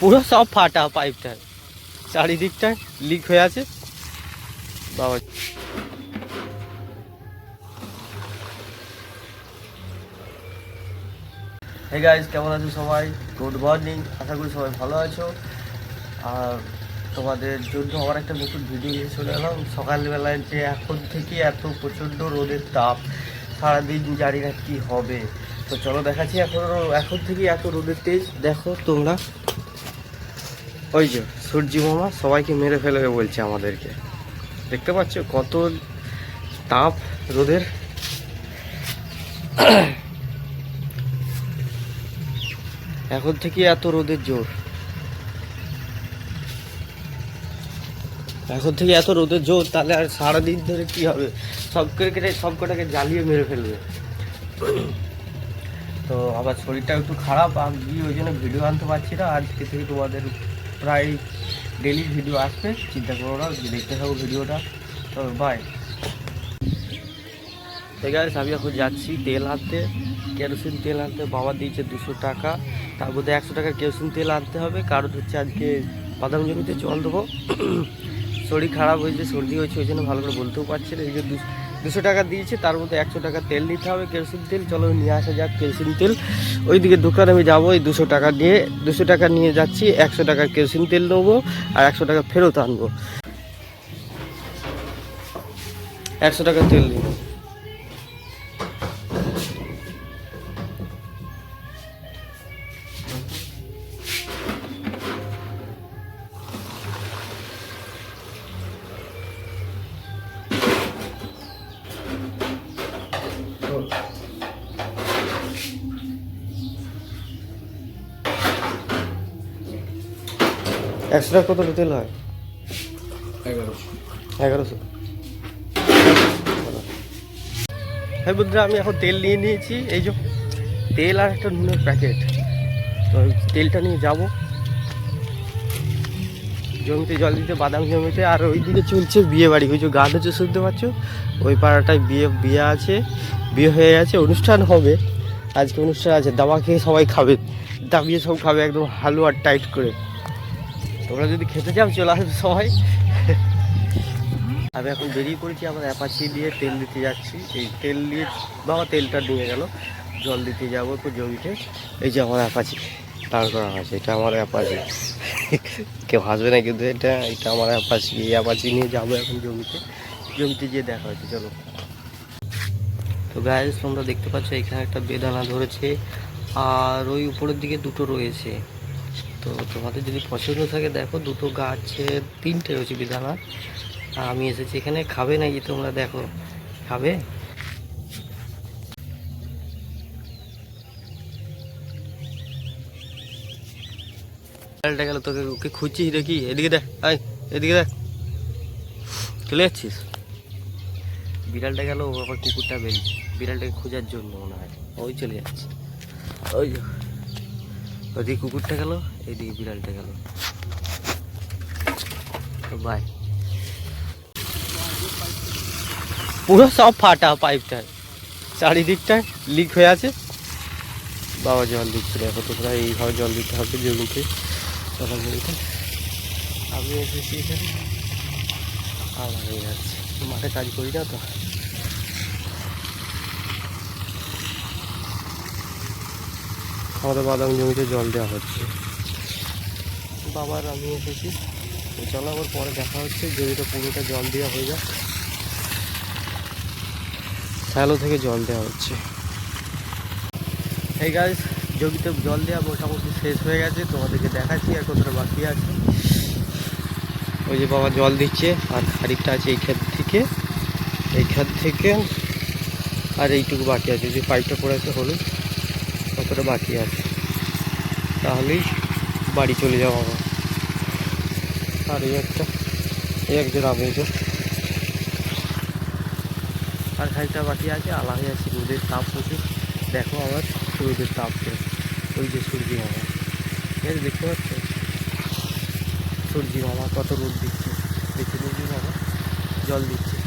পুরো সব ফাটা পাইপটা। চারিদিকটায় লিক হয়ে আছে। বাবা। হে গাইজ কেমন আছো সবাই? গুড মর্নিং আশা করি সবাই ভালো আছো। আর তোমাদের জন্য আমার একটা নতুন ভিডিও নিয়ে চলে এলাম। সকালবেলায় যে এখন থেকে এত প্রচণ্ড রোদের তাপ, সারাদিন জানি না কী হবে। তো চলো দেখাচ্ছি এখন এখন থেকে এত রোদের তেজ। দেখো তোমরা ওই যে সূর্যি মামা সবাইকে মেরে ফেলবে বলছে আমাদেরকে। দেখতে পাচ্ছ কত তাপ রোদের? এখন থেকে এত রোদের জোর। এখন থেকে এত রোদের জোর, তাহলে আর সারাদিন ধরে কি হবে? সব কেটে সব কটাকে জ্বালিয়ে মেরে ফেলবে। তো আবার শরীরটা একটু খারাপ আমি ওই জন্য ভিডিও আনতে পারছি না। আজকে থেকে তোমাদের প্রায় ডেলি ভিডিও আসবে চিন্তা করো না, দেখতে থাকো ভিডিওটা তো বাই আছে আমি এখন যাচ্ছি তেল আনতে। কেরোসিন তেল আনতে, বাবা দিয়েছে দুশো টাকা। তার মধ্যে একশো টাকা কেরোসিন তেল আনতে হবে। কারণ হচ্ছে আজকে বাদাম জমিতে জল দেবো। শরীর খারাপ হয়েছে, সর্দি হয়েছে, ওই জন্য ভালো করে বলতেও পারছি না। এই যে দুশো টাকা দিয়েছি, তার মধ্যে একশো টাকা তেল নিতে হবে, কেরোসিন তেল। চলো নিয়ে আসা যাক কেরোসিন তেল। ওইদিকে দোকানে আমি যাব, এই দুশো টাকা নিয়ে দুশো টাকা নিয়ে যাচ্ছি, একশো টাকা কেরোসিন তেল নেব, আর একশো টাকা ফেরত আনব। একশো টাকা তেল নেব। একশো টাকা কত তেল হয়? এগারোশো। এগারোশো। হ্যাঁ বন্ধুরা আমি এখন তেল নিয়ে নিয়েছি। এই যে তেল আর একটা নুনের প্যাকেট। তো তেলটা নিয়ে যাব। জমিতে জল দিতে বাদাম জমিতে আর ওইদিকে চলছে বিয়ে বাড়ি। ওই যে গান হচ্ছে শুনতে পাচ্ছ? ওই পাড়াটায় বিয়ে বিয়ে আছে বিয়ে হয়ে গেছে অনুষ্ঠান হবে। আজকে অনুষ্ঠান আছে দাবা খেয়ে সবাই খাবে। দাবিয়ে সব খাবে একদম হালুয়া টাইট করে। তোমরা যদি খেতে চাও, চলে আসবে সবাই। আমি এখন বেরিয়ে পড়েছি, আমার অ্যাপাচি দিয়ে তেল দিতে যাচ্ছি। এই তেল দিয়ে, বাবা, তেলটা নিয়ে গেল। জল দিতে যাব তো জমিতে। এই যে আমার অ্যাপাচি, দাঁড় করা আছে, এটা আমার অ্যাপাচি। কেউ হাসবে না কিন্তু এটা এটা আমার অ্যাপাচি। এই অ্যাপাচি নিয়ে যাব এখন জমিতে। জমিতে গিয়ে দেখা হচ্ছে, চলো। তো গাইজ তোমরা দেখতে পাচ্ছ, এখানে একটা বেদানা ধরেছে, আর ওই উপরের দিকে দুটো রয়েছে। তো তোমাদের যদি পছন্দ থাকে দেখো দুটো গাছে তিনটে রয়েছে আর আমি এসেছি এখানে। খাবে নাকি তোমরা? দেখো খাবে? বিড়ালটা গেল তোকে ওকে খুঁজছিস দেখি? এদিকে দেখ আয় এদিকে দেখ। চলে যাচ্ছিস? বিড়ালটা গেল ও আবার কুকুরটা বেরিয়েছে বিড়ালটাকে খোঁজার জন্য মনে হয়। ওই চলে যাচ্ছে। ওই। ওদিকে কুকুরটা গেল এইদিকে বিড়ালটা গেল। বাই পুরো সব ফাটা পাইপটা চারিদিকটায় লিক হয়ে আছে। বাবা, জল দিচ্ছে দেখো তোমরা এইভাবে জল দিতে হবে জমিতে জমিতে আমি এসেছি এখানে। আর হয়ে যাচ্ছে। মাঠে কাজ করি না তো। আমাদের বাদাম জমিতে জল দেওয়া হচ্ছে। বাবার আমি এসেছি। চলো আবার পরে দেখা হচ্ছে। জমিটা পুরোটা জল দেওয়া হয়ে যাক। শ্যালো থেকে জল দেওয়া হচ্ছে। এই গাছ জমিতে জল দেওয়া মোটামুটি শেষ হয়ে গেছে। তোমাদেরকে দেখাচ্ছি আর কতটা বাকি আছে। ওই যে বাবা জল দিচ্ছে আর খানিকটা আছে এই ক্ষেত থেকে। এই ক্ষেত থেকে আর এইটুকু বাকি আছে। যে পাইপটা পড়ে আছে হলুদ। কতটা বাকি আছে। তাহলেই বাড়ি চলে যাব আবার আর এই একটা এই একজন আমি আর খানিকটা বাকি আছে, আলা হয়ে আছে রোদের তাপ প্রচুর। দেখো আবার রোদের তাপ ওই যে সূর্যি মামা। আছে দেখতে পাচ্ছ? সূর্যি মামা কত রোদ দিচ্ছে। দেখি সূর্যি মামা জল দিচ্ছে।